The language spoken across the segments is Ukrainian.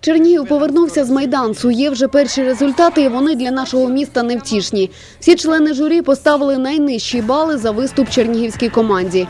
Чернігів повернувся з майдансу. Є вже перші результати, і вони для нашого міста невтішні. Всі члени журі поставили найнижчі бали за виступ чернігівській команді.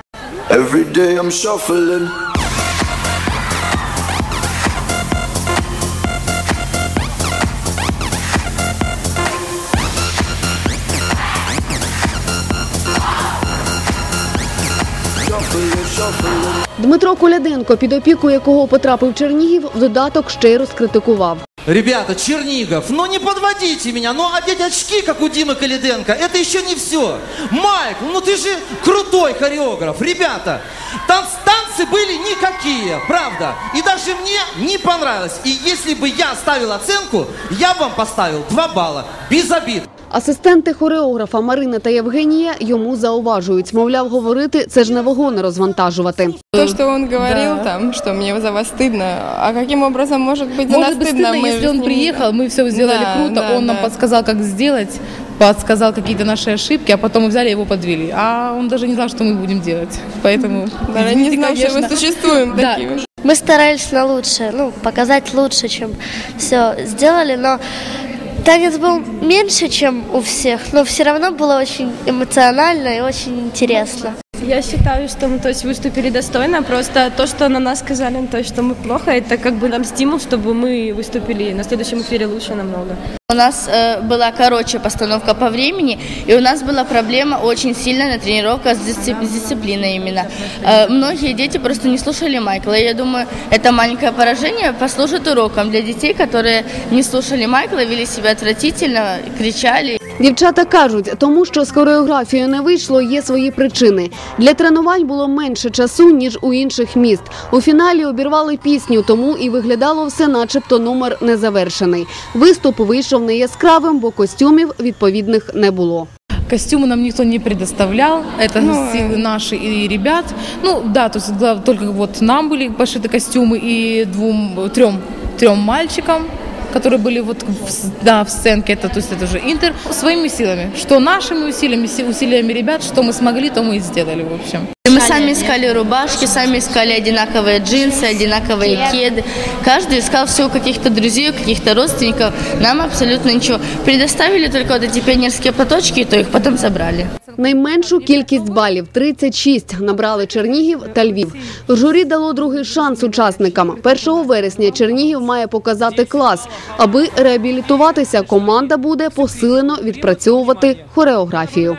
Дмитро Коляденко, під опіку якого потрапив Чернігів, в додаток ще й розкритикував. Ребята, Чернигов, ну не подводите меня, ну одеть очки, как у Димы Калиденко, это еще не все. Майкл, ну ты же крутой хореограф. Ребята, танц- танцы были никакие, правда. И даже мне не понравилось. И если бы я ставил оценку, я бы вам поставил 2 балла, без обид. Асистенти хореографа Марина та Євгенія йому зауважують. Мовляв, говорити це ж не вагони розвантажувати. То, что он говорил там, что мне за вас стыдно, а каким образом может быть за Может нас быть, стыдно, Мы если он с ним- приехал, мы все сделали Да, круто, да, он нам да. подсказал, как сделать, подсказал какие-то наши ошибки, а потом мы взяли и его подвели. А он даже не знал, что мы будем делать. Поэтому, Даже не извините, знал, что мы конечно. существуем Да. такие. Мы старались на лучшее, ну, показать лучше, чем все сделали, но танец был меньше, чем у всех, но все равно было очень эмоционально и очень интересно. Я считаю, что мы то есть, выступили достойно. Просто то, что на нас сказали, то, что мы плохо, это как бы нам стимул, чтобы мы выступили на следующем эфире лучше намного. У нас э, была короче постановка по времени, и у нас была проблема очень сильная на тренировках с, дисцип- с дисциплиной именно. Э, многие дети просто не слушали Майкла. Я думаю, это маленькое поражение послужит уроком для детей, которые не слушали Майкла, вели себя отвратительно, кричали. Дівчата кажуть, тому що з хореографією не вийшло, є свої причини. Для тренувань було менше часу ніж у інших міст. У фіналі обірвали пісню, тому і виглядало все, начебто, номер незавершений. Виступ вийшов не яскравим, бо костюмів відповідних не було. Костюмы нам никто не предоставлял, это Ну, силы наши и ребят. Ну да, то есть гла- только вот нам были пошиты костюмы и двум, трем, трем мальчикам которые были вот в, с- да, в сценке, это, то есть это уже Интер, своими силами. Что нашими усилиями, си- усилиями ребят, что мы смогли, то мы и сделали, в общем. И мы сами искали рубашки, сами искали одинаковые джинсы, одинаковые кеды. Каждый искал все у каких-то друзей, у каких-то родственников. Нам абсолютно ничего. Предоставили только вот эти пионерские платочки, и то их потом забрали. Найменшу кількість балів 36 набрали Чернігів та Львів. Журі дало другий шанс учасникам. 1 вересня Чернігів має показати клас. Аби реабілітуватися, команда буде посилено відпрацьовувати хореографію.